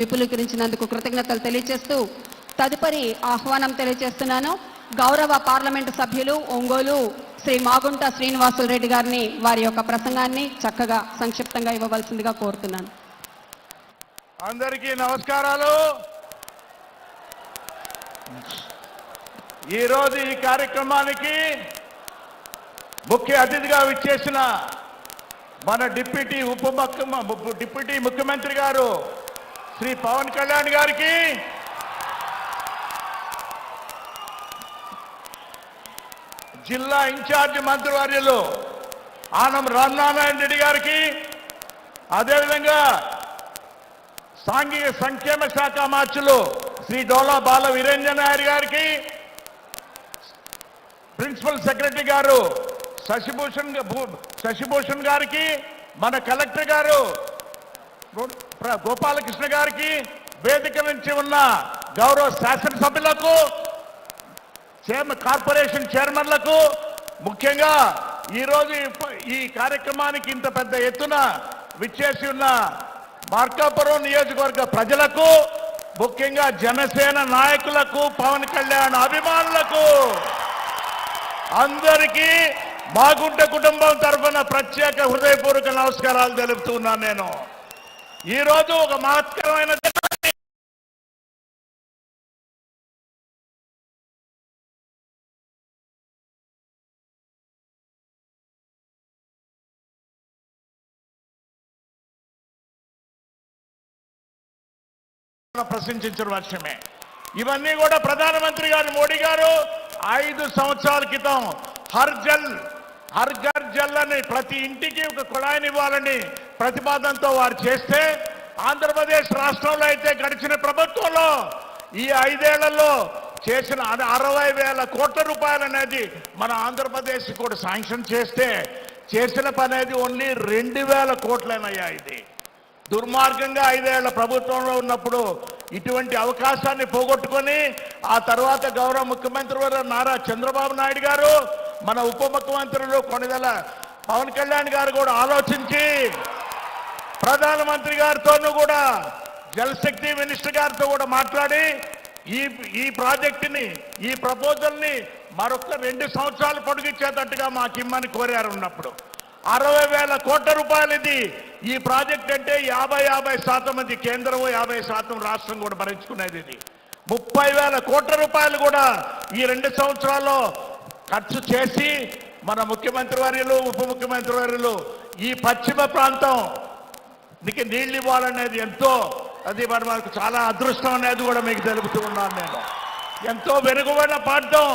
విపులీకరించినందుకు కృతజ్ఞతలు తెలియజేస్తూ తదుపరి ఆహ్వానం తెలియజేస్తున్నాను. గౌరవ పార్లమెంటు సభ్యులు ఒంగోలు శ్రీ మాగుంట శ్రీనివాసులు రెడ్డి గారిని వారి యొక్క ప్రసంగాన్ని చక్కగా సంక్షిప్తంగా ఇవ్వవలసిందిగా కోరుతున్నాను. అందరికీ నమస్కారాలు. ఈరోజు ఈ కార్యక్రమానికి ముఖ్య అతిథిగా విచ్చేసిన మన డిప్యూటీ ఉప ముఖ్య డిప్యూటీ ముఖ్యమంత్రి గారు శ్రీ పవన్ కళ్యాణ్ గారికి. జిల్లా ఇన్ఛార్జ్ మంత్రివర్యులు ఆనం రామనారాయణ రెడ్డి గారికి. అదేవిధంగా సాంఘిక సంక్షేమ శాఖ మార్చులు శ్రీ డోలా బాల వీరేంద్ర నాయర్ గారికి. ప్రిన్సిపల్ సెక్రటరీ గారు శశిభూషణ్ శశిభూషణ్ గారికి. మన కలెక్టర్ గారు. గోపాలకృష్ణ గారికి వేదిక నుంచి ఉన్న గౌరవ శాసనసభ్యులకు చైర్మ కార్పొరేషన్ చైర్మన్లకు ముఖ్యంగా ఈరోజు ఈ ఈ కార్యక్రమానికి ఇంత పెద్ద ఎత్తున విచ్చేసి ఉన్న మార్కాపురం నియోజకవర్గ ప్రజలకు ముఖ్యంగా జనసేన నాయకులకు పవన్ కళ్యాణ్ అభిమానులకు అందరికీ మాగుంట కుటుంబం తరఫున ప్రత్యేక హృదయపూర్వక నమస్కారాలు తెలుపుతున్నాను నేను. ఈరోజు ఒక మహత్కరమైన దినాన్ని ప్రశంసించిన వర్షమే. ఇవన్నీ కూడా ప్రధానమంత్రి గారు మోడీ గారు ఐదు సంవత్సరాల క్రితం హర్జల్ జల్ హర్ ఘర్ జల్ అని ప్రతి ఇంటికి ఒక కుళాయిని ఇవ్వాలని ప్రతిపాదనతో వారు చేస్తే ఆంధ్రప్రదేశ్ రాష్ట్రంలో అయితే గడిచిన ప్రభుత్వంలో ఈ ఐదేళ్ళలో చేసిన అరవై వేల కోట్ల రూపాయలు అనేది మన ఆంధ్రప్రదేశ్ కూడా శాంక్షన్ చేస్తే చేసిన పని అనేది ఓన్లీ రెండు వేల కోట్లనయ్యా ఇది. దుర్మార్గంగా ఐదేళ్ళ ప్రభుత్వంలో ఉన్నప్పుడు ఇటువంటి అవకాశాన్ని పోగొట్టుకొని ఆ తర్వాత గౌరవ ముఖ్యమంత్రి వారు నారా చంద్రబాబు నాయుడు గారు మన ఉప ముఖ్యమంత్రులు కొనిదల పవన్ కళ్యాణ్ గారు కూడా ఆలోచించి ప్రధానమంత్రి గారితోనూ కూడా జలశక్తి మినిస్టర్ గారితో కూడా మాట్లాడి ఈ ఈ ప్రాజెక్టుని ఈ ప్రపోజల్ని మరొక రెండు సంవత్సరాలు పొడిగించేటట్టుగా మాకిమ్మని కోరారు ఉన్నప్పుడు. అరవై వేల కోట్ల రూపాయలు ఇది ఈ ప్రాజెక్ట్ అంటే యాభై యాభై శాతం అది కేంద్రం యాభై శాతం రాష్ట్రం కూడా భరించుకునేది ఇది. ముప్పై వేల కోట్ల రూపాయలు కూడా ఈ రెండు సంవత్సరాల్లో ఖర్చు చేసి మన ముఖ్యమంత్రి వర్యులు ఉప ముఖ్యమంత్రి వర్యులు ఈ పశ్చిమ ప్రాంతం నీకు నీళ్ళు ఇవ్వాలనేది ఎంతో అది మరి మనకు చాలా అదృష్టం అనేది కూడా మీకు తెలుపుతూ ఉన్నాను నేను. ఎంతో వెనుకబడిన ప్రాంతం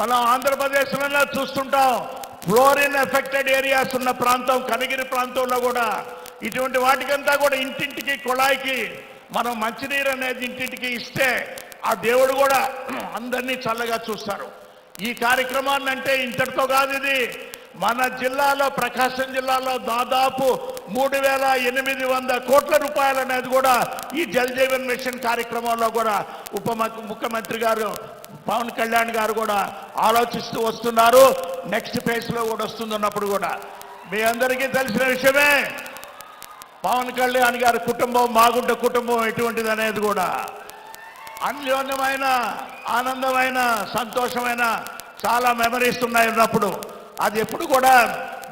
మనం ఆంధ్రప్రదేశ్లోనే చూస్తుంటాం. ఫ్లోరిన్ ఎఫెక్టెడ్ ఏరియాస్ ఉన్న ప్రాంతం కనిగిరి ప్రాంతంలో కూడా. ఇటువంటి వాటికంతా కూడా ఇంటింటికి కుళాయికి మనం మంచినీరు అనేది ఇంటింటికి ఇస్తే ఆ దేవుడు కూడా అందరినీ చల్లగా చూస్తారు. ఈ కార్యక్రమాన్ని అంటే ఇంతటితో కాదు ఇది. మన జిల్లాలో ప్రకాశం జిల్లాలో దాదాపు మూడు వేల ఎనిమిది వంద కోట్ల రూపాయలు అనేది కూడా ఈ జల్ జీవన్ మిషన్ కార్యక్రమంలో కూడా ఉప ముఖ్యమంత్రి గారు పవన్ కళ్యాణ్ గారు కూడా ఆలోచిస్తూ వస్తున్నారు. నెక్స్ట్ ఫేజ్లో కూడా వస్తుందన్నప్పుడు కూడా. మీ అందరికీ తెలిసిన విషయమే పవన్ కళ్యాణ్ గారి కుటుంబం మాగుంట కుటుంబం ఎటువంటిది అనేది కూడా. అన్యోన్యమైన ఆనందమైన సంతోషమైన చాలా మెమరీస్ ఉన్నాయి ఉన్నప్పుడు. అది ఎప్పుడు కూడా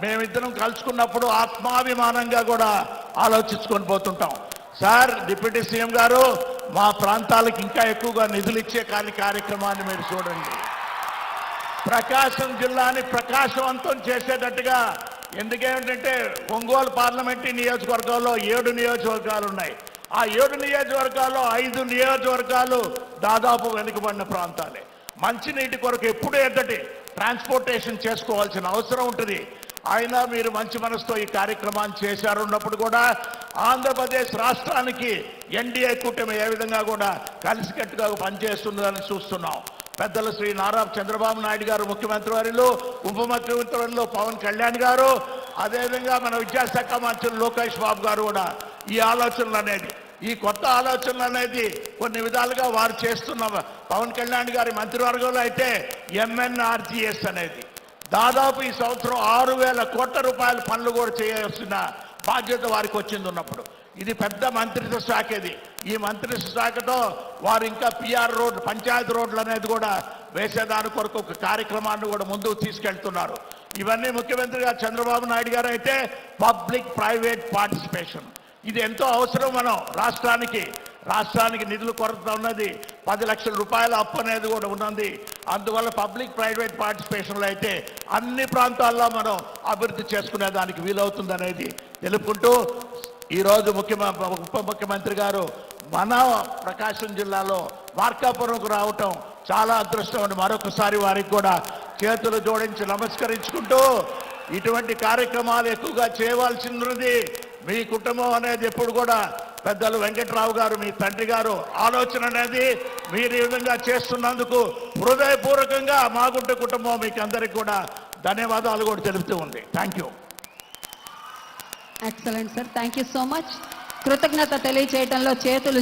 మేమిద్దరం కలుసుకున్నప్పుడు ఆత్మాభిమానంగా కూడా ఆలోచించుకొని పోతుంటాం. సార్ డిప్యూటీ సీఎం గారు మా ప్రాంతాలకు ఇంకా ఎక్కువగా నిధులు ఇచ్చే కానీ కార్యక్రమాన్ని మీరు చూడండి. ప్రకాశం జిల్లాని ప్రకాశవంతం చేసేటట్టుగా ఎందుకేమిటంటే ఒంగోలు పార్లమెంటరీ నియోజకవర్గంలో ఏడు నియోజకవర్గాలు ఉన్నాయి. ఆ ఏడు నియోజకవర్గాల్లో ఐదు నియోజకవర్గాలు దాదాపు వెనుకబడిన ప్రాంతాలే. మంచినీటి కొరకు ఎప్పుడు ఏంటంటే ట్రాన్స్పోర్టేషన్ చేసుకోవాల్సిన అవసరం ఉంటుంది. అయినా మీరు మంచి మనసుతో ఈ కార్యక్రమాన్ని చేశారు ఉన్నప్పుడు కూడా ఆంధ్రప్రదేశ్ రాష్ట్రానికి ఎన్డీఏ కూటమి ఏ విధంగా కూడా కలిసికట్టుగా పనిచేస్తున్నదని చూస్తున్నాం. పెద్దలు శ్రీ నారా చంద్రబాబు నాయుడు గారు ముఖ్యమంత్రి వారిలో ఉప ముఖ్యమంత్రి వారిలో పవన్ కళ్యాణ్ గారు అదేవిధంగా మన విద్యాశాఖ మంత్రులు లోకేష్ బాబు గారు కూడా ఈ ఆలోచనలు అనేది ఈ కొత్త ఆలోచనలు అనేది కొన్ని విధాలుగా వారు చేస్తున్న పవన్ కళ్యాణ్ గారి మంత్రివర్గంలో అయితే ఎంఎన్ఆర్జీఎస్ అనేది. దాదాపు ఈ సంవత్సరం ఆరు వేల కోట్ల రూపాయల పనులు కూడా చేయాల్సిన బాధ్యత వారికి వచ్చింది ఉన్నప్పుడు. ఇది పెద్ద మంత్రిత్వ శాఖ ఇది. ఈ మంత్రిత్వ శాఖతో వారు ఇంకా పిఆర్ రోడ్ పంచాయతీ రోడ్లు అనేది కూడా వేసేదాని కొరకు ఒక కార్యక్రమాన్ని కూడా ముందుకు తీసుకెళ్తున్నారు. ఇవన్నీ ముఖ్యమంత్రి గారు చంద్రబాబు నాయుడు గారు అయితే పబ్లిక్ ప్రైవేట్ పార్టిసిపేషన్. ఇది ఎంతో అవసరం మనం రాష్ట్రానికి. రాష్ట్రానికి నిధులు కొరత ఉన్నది. పది లక్షల రూపాయల అప్పు అనేది కూడా ఉన్నది. అందువల్ల పబ్లిక్ ప్రైవేట్ పార్టిసిపేషన్లో అయితే అన్ని ప్రాంతాల్లో మనం అభివృద్ధి చేసుకునే దానికి వీలవుతుంది అనేది తెలుపుకుంటూ ఈరోజు ముఖ్యమంత్రి ఉప ముఖ్యమంత్రి గారు మన ప్రకాశం జిల్లాలో మార్కాపురంకు రావటం చాలా అదృష్టం అని మరొకసారి వారికి కూడా చేతులు జోడించి నమస్కరించుకుంటూ ఇటువంటి కార్యక్రమాలు ఎక్కువగా చేయవలసి ఉన్నది మీ కుటుంబం అనేది ఎప్పుడు కూడా పెద్దలు వెంకట్రావు గారు మీ తండ్రి గారు ఆలోచన అనేది మీరు ఈ విధంగా చేస్తున్నందుకు హృదయపూర్వకంగా మాగుంట కుటుంబం మీకు అందరికి కూడా ధన్యవాదాలు కూడా తెలుపుతూ ఉంది. Thank you excellent sir thank you so much కృతజ్ఞత తెలియచేయటంలో చేతులు